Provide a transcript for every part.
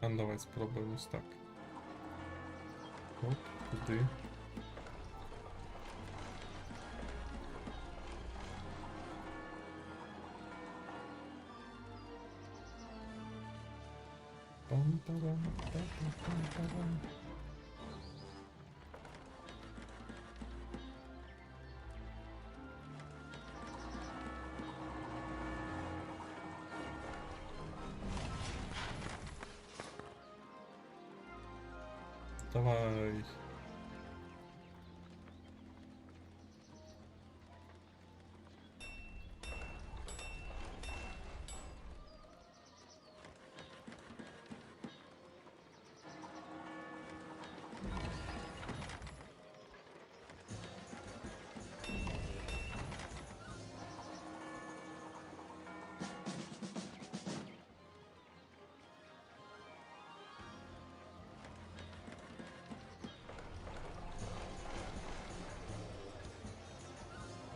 А ну, давай спробуємо ось так. Оп, туди. Пам-парам, па-па-пам-парам. Давай.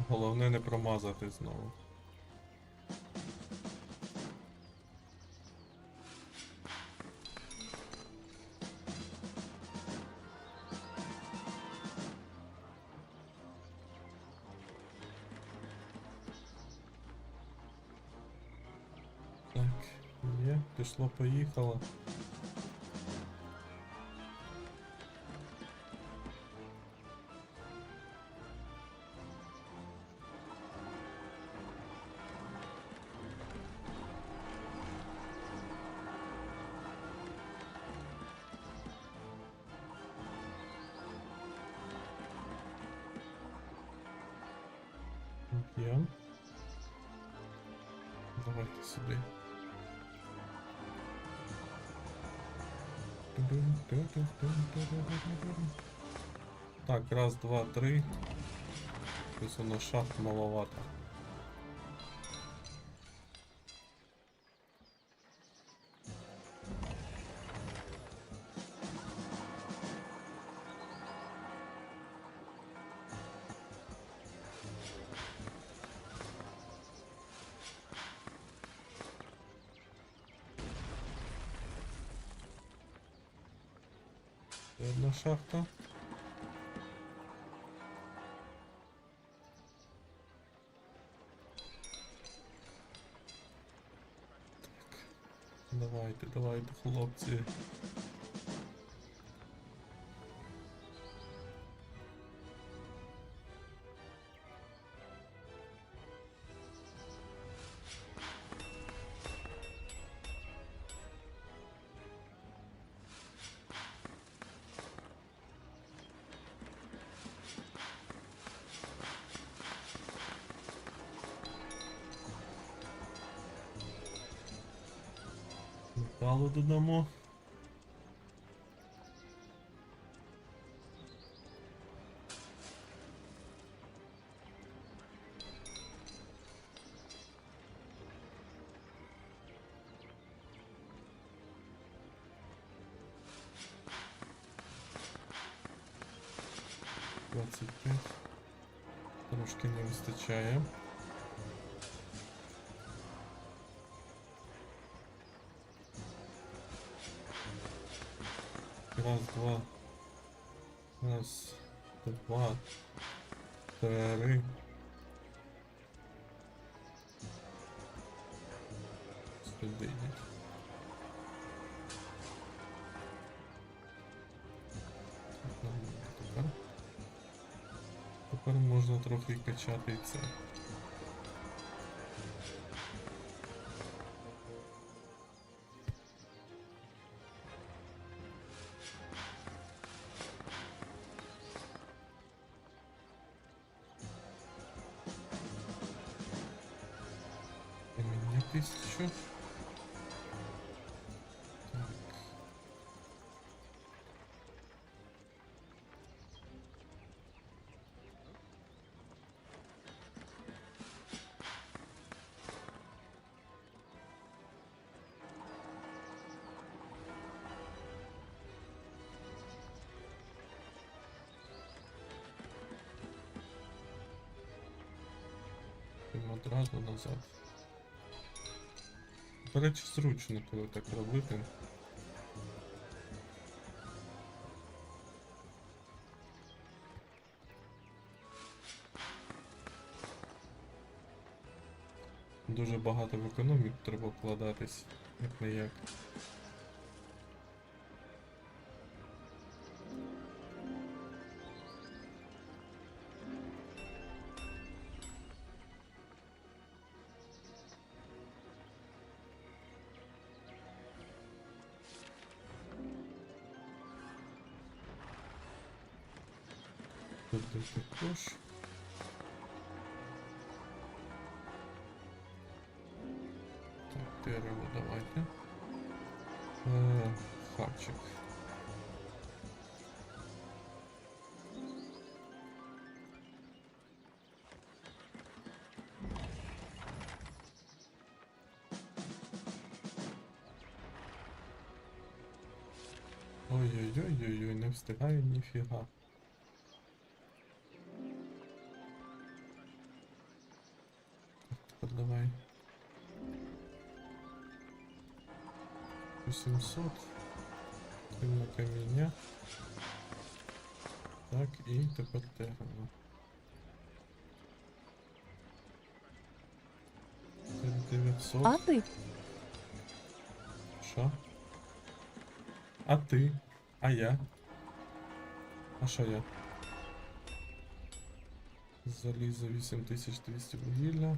Головне не промазати знову. Так, є, пішло, поїхало. Є. Давайте сюди. Так, раз, два, три. Ось воно шахт маловато. Шахта. Так. Давайте, давайте, хлопці. Додамо. Двадцять п'ять. Трошки не вистачає. Раз, два. Раз, два, три. Сюди. Тепер. Можна трохи качати це. Одразу назад. До речі, зручно, коли так робити. Дуже багато в економіку треба вкладатись, як не як. Тут також. Так, дерево давайте. Е, хавчик. Ой-ой-ой-ой-ой, не встигаю ніфіга. 800. Кино каміння. Так, і тепер дерево. Тепер 900. А ти? Що? А ти? А я? А що я? Залізо 8200 вугілля.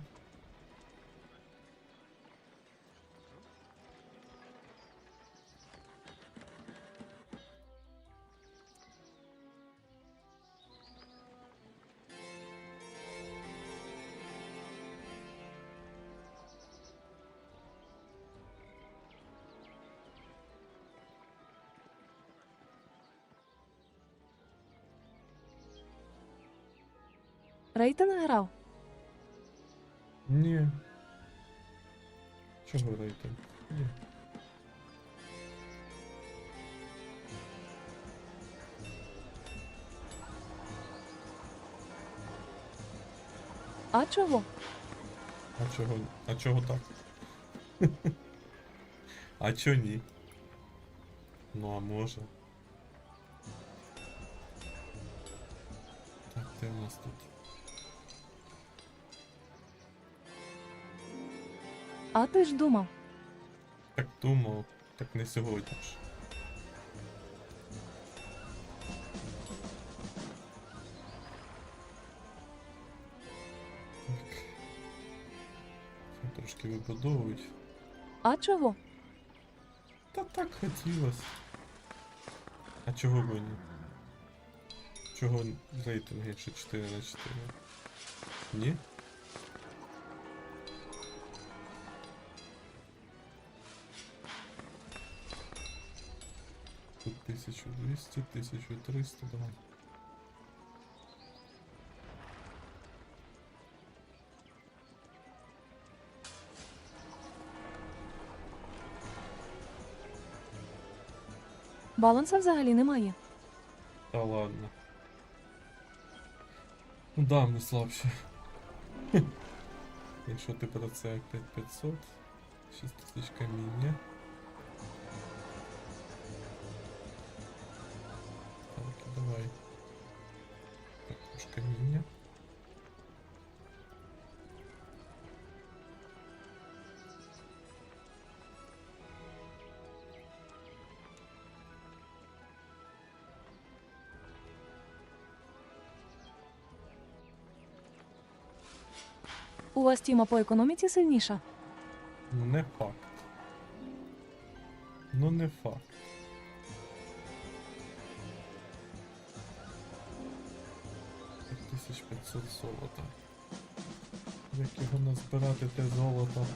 Рейтинг грав? Ні. Чого рейтинг? Ні. А чого? А чого? А чого так? а чо ні? Ну а може. Так, де у нас тут? А ти ж думав. Так думав, так не сьогодні ж. Трошки вибудовують. А чого? Та так хотілося. А чого б ні? Чого рейтинг, якщо 4 на 4? Ні? 1200, 1300, давай. Баланса взагалі немає. Та ладно. Ну да, ми слабші. Якщо ти про це 5500, 6000 каміння. У вас тіма по економіці сильніша? Ну не факт. Ну не факт. Так, 1500 золота. Як його назбирати те золото?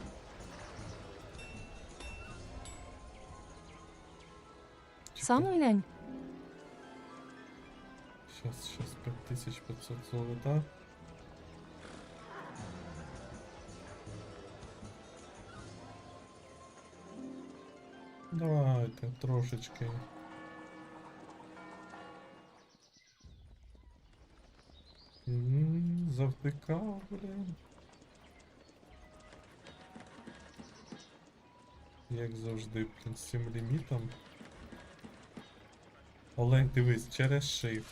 Сам глянь. Сейчас, сейчас 5500 золота. знаєте, трошечки. Завтикав, блін. Як завжди, блін, з цим лімітом. Але дивись, через Shift.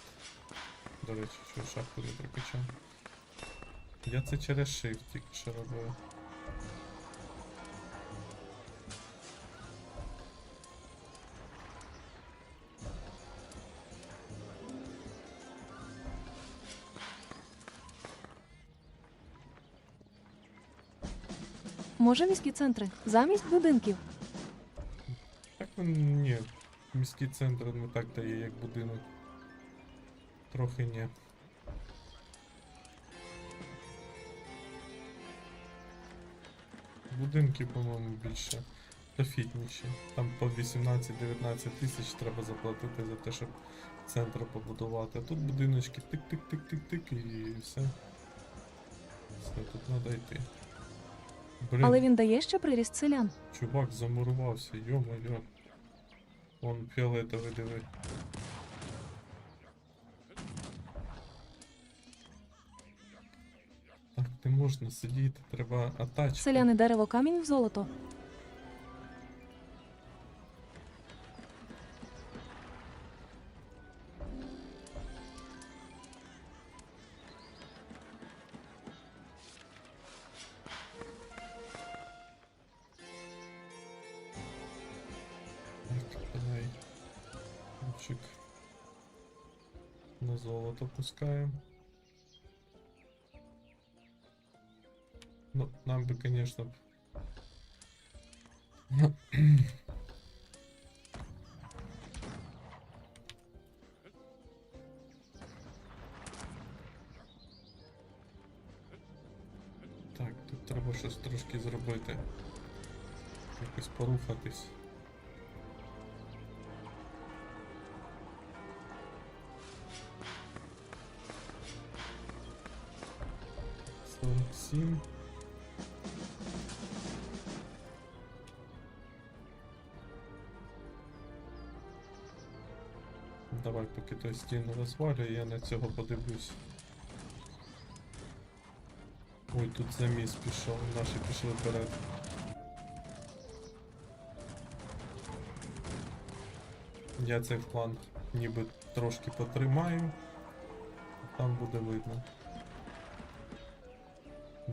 До речі, що шахту не прокачав. Я це через Shift тільки що робив. Може, міські центри замість будинків. Так ні. Міський центр не так дає, як будинок. Трохи ні. Будинки, по-моєму, більше профітніші. Там по 18-19 тисяч треба заплатити за те, щоб центр побудувати. А тут будиночки тик-тик-тик-тик-тик і все. Все, тут треба йти. Блін, Але він дає ще приріст селян. чувак замурувався, йо-моє. Вон фіолетовий диви. Так не можна сидіти, треба атачку. Селяни дерево камінь в золото. На золото пускаем. Ну, нам бы, конечно, Так, тут треба щось трошки зробити. Якось порухатись. Сорок сім. Давай, поки той стіну розвалює, я на цього подивлюсь. Ой, тут заміс пішов, наші пішли вперед. Я цей фланг ніби трошки потримаю, там буде видно.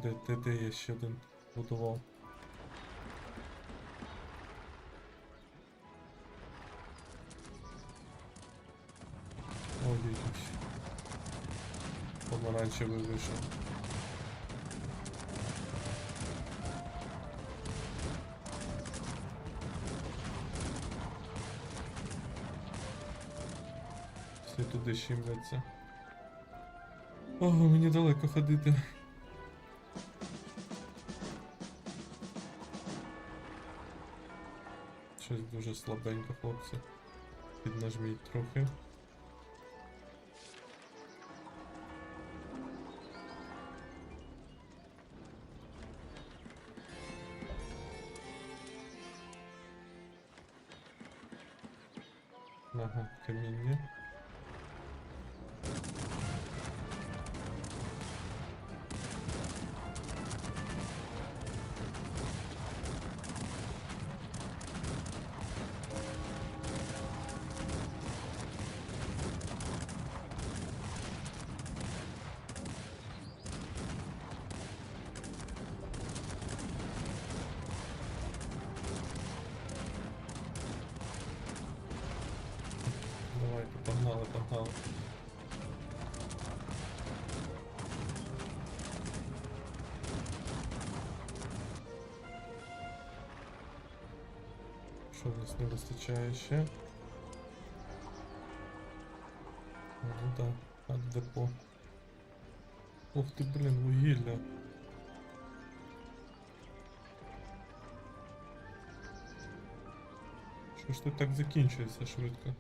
Де, де, де я ще один будував? Ой, Помаранчевий вийшов. Всі туди щемляться. О, мені далеко ходити. Дуже слабенько, хлопці. Піднажміть трохи. Ага, каміння. погнали, погнали. Що в нас не вистачає ще? А, Ну да, от депо. Ух ти, блін, вугілля. Що ж тут так закінчується швидко?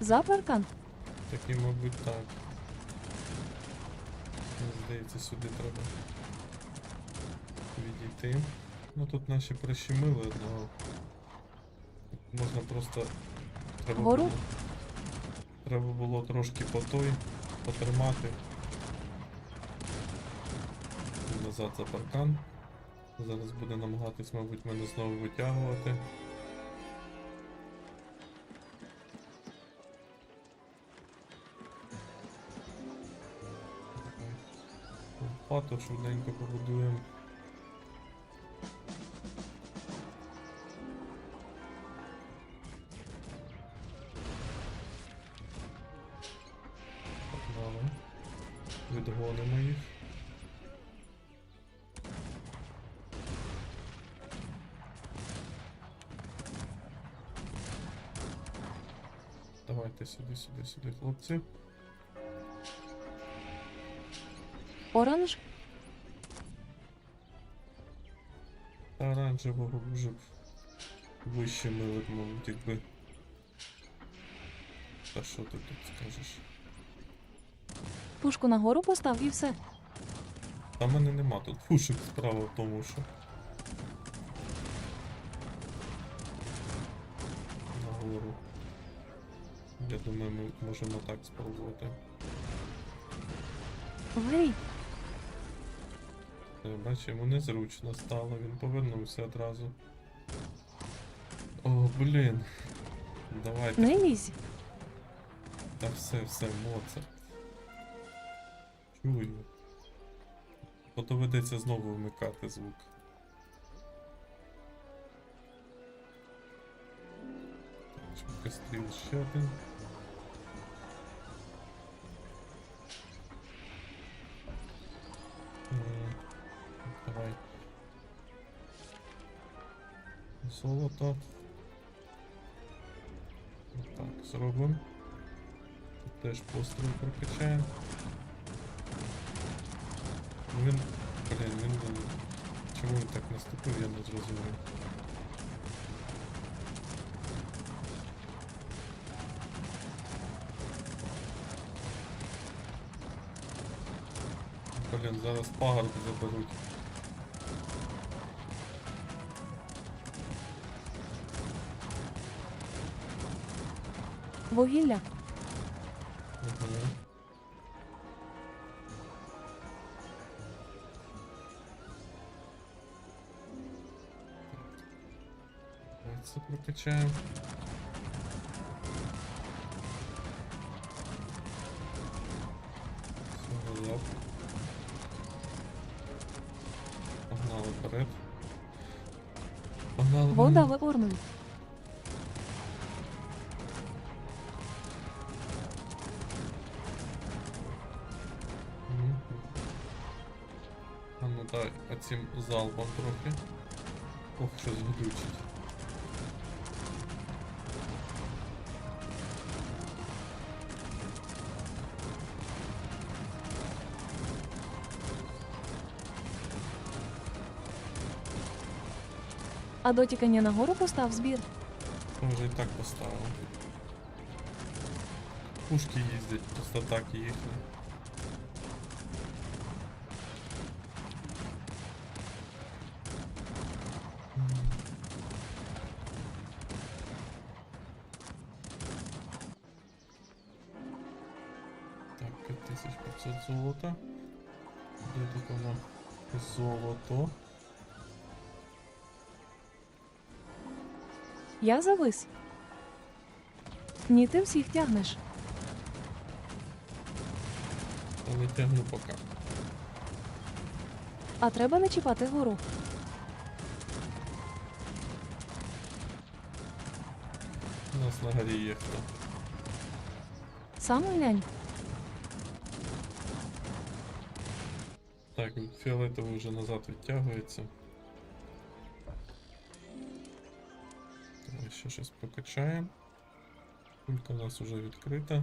За паркан. Так і, мабуть, так. Здається, сюди треба відійти. Ну тут наші прищемили одного. Можна просто. Треба Гору? було, треба було трошки по той потримати. Назад за паркан. Зараз буде намагатись, мабуть, мене знову витягувати. Пату швиденько побудуємо. Погнали. Відгонимо їх. Давайте сюди, сюди, сюди, хлопці. Оранж? Оранжевого вже б вище мили б, мабуть, якби. Та що ти тут скажеш? Пушку нагору постав і все. Та в мене нема тут пушек справа в тому, що. Нагору. Я думаю, ми можемо так спробувати. Гей, Бачиш, йому незручно стало, він повернувся одразу. О, блін. Давайте. не лізь. Та все, все, Моцарт. Чую. Бо доведеться знову вмикати звук. Швидкостріл ще один. Золото. Так, зробимо. Тут теж постріл прокачаємо. Він. Блін, він- Чому він так наступив, я не зрозумів. Блін, зараз пагорб заберуть. Вугілля. Це прокачаємо. залпом трохи. Ох, щось глючить. А до тікання нагору постав збір. Може і так поставив. Пушки їздять, просто так їхні. 5500 золота. Де тут воно? Золото. Я завис. Ні, ти всіх тягнеш. Я не тягну поки. А треба не чіпати гору. У нас на горі є хто. Сам глянь. Фіолетовий вже назад відтягується. Давай ще щось прокачаємо. Кулька у нас вже відкрита.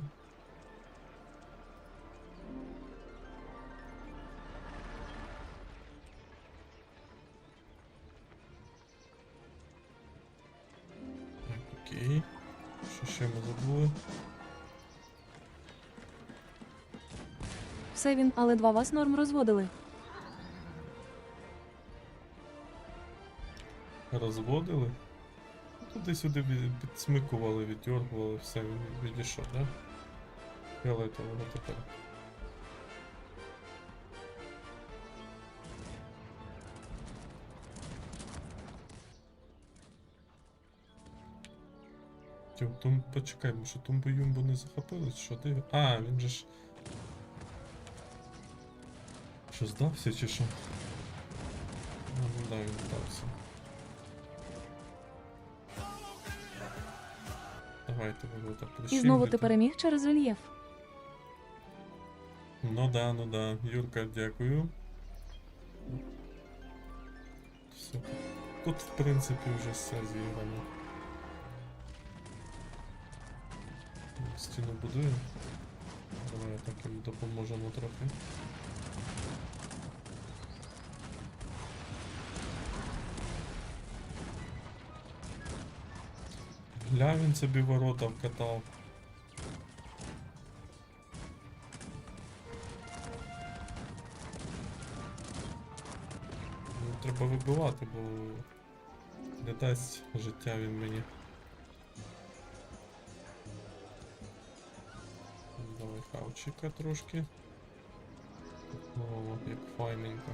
Окей. Що ще ми забули? Все він, але два вас норм розводили. Розводили. Туди-сюди від- підсмикували, віддергували, все, він відійшов, да? Фіолетового тепер. Тум, почекай, ми що тумбу юмбу не захопили, що ти? А, він же ж. Що здався чи що? Ну, ну да, він здався. Давайте ви його так І знову ти переміг через рельєф. Ну да, ну да. Юрка, дякую. Все. Тут, в принципі, вже все зіграно. Стіну будую. Давай так їм допоможемо трохи. Гля він собі ворота вкатав. Ну, треба вибивати, бо не дасть життя він мені. Давай хавчика трошки. О, як файненько.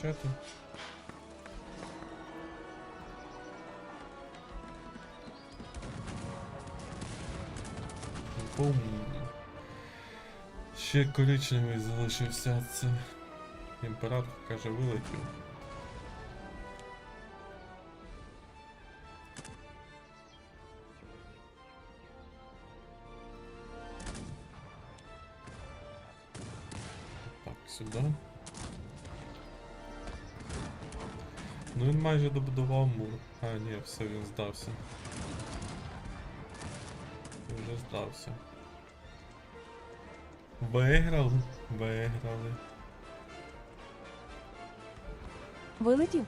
Качати. Бум. Ще коричневий залишився це. Імператор каже вилетів. Майже добудував мур. А, ні, все, він здався. Він вже здався. Виграли? Виграли. Вилетів.